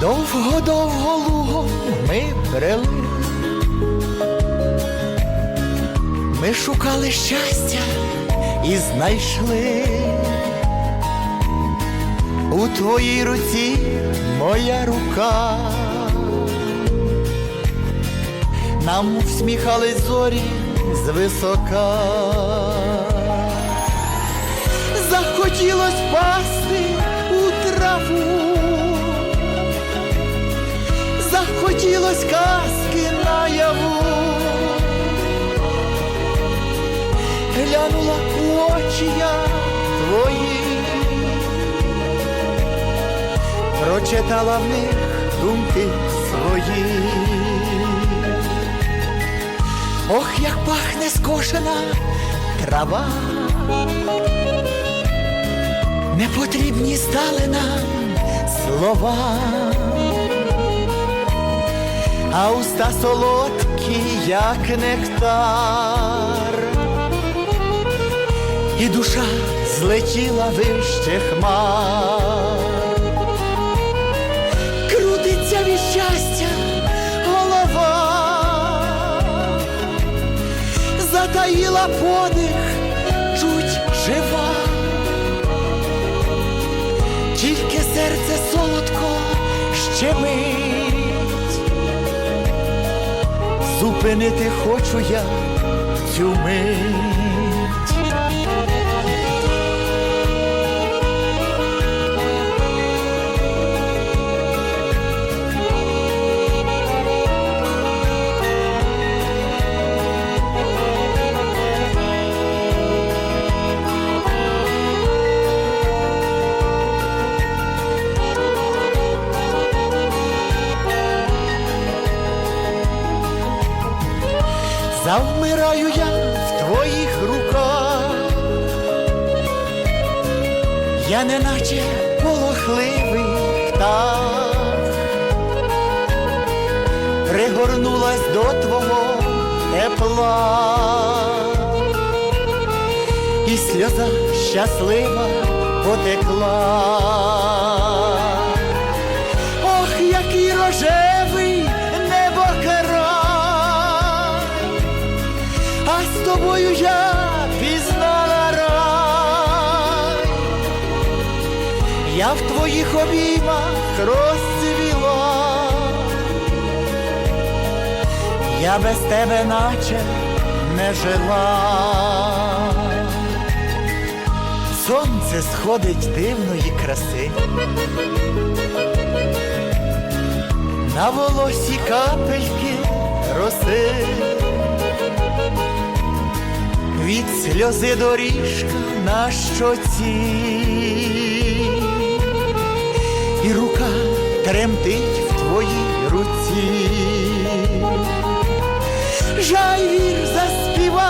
Довго-довго лугом ми брели. Ми шукали щастя і знайшли. У твоїй руці моя рука. Нам всміхались зорі звисока. Захотілось Захотілось казки наяву. Глянула у очі я твої, прочитала в них думки свої. Ох, як пахне скошена трава, не потрібні стали нам слова, а уста солодкі, як нектар, і душа злетіла вище хмар. Крутиться від щастя голова, затаїла подих, чуть жива, тільки серце солодко щемить, зупинити хочу я цю мить. Завмираю я в твоїх руках, я неначе полохливий птах, пригорнулась до твого тепла, і сльоза щаслива потекла. Ох, який рожевий тобою я пізнала рай, я в твоїх обіймах розцвіла, я без тебе наче не жила. Сонце сходить дивної краси, на волосі капельки сльози доріжка на щоці, і рука тремтить в твоїй руці. жай вір заспіває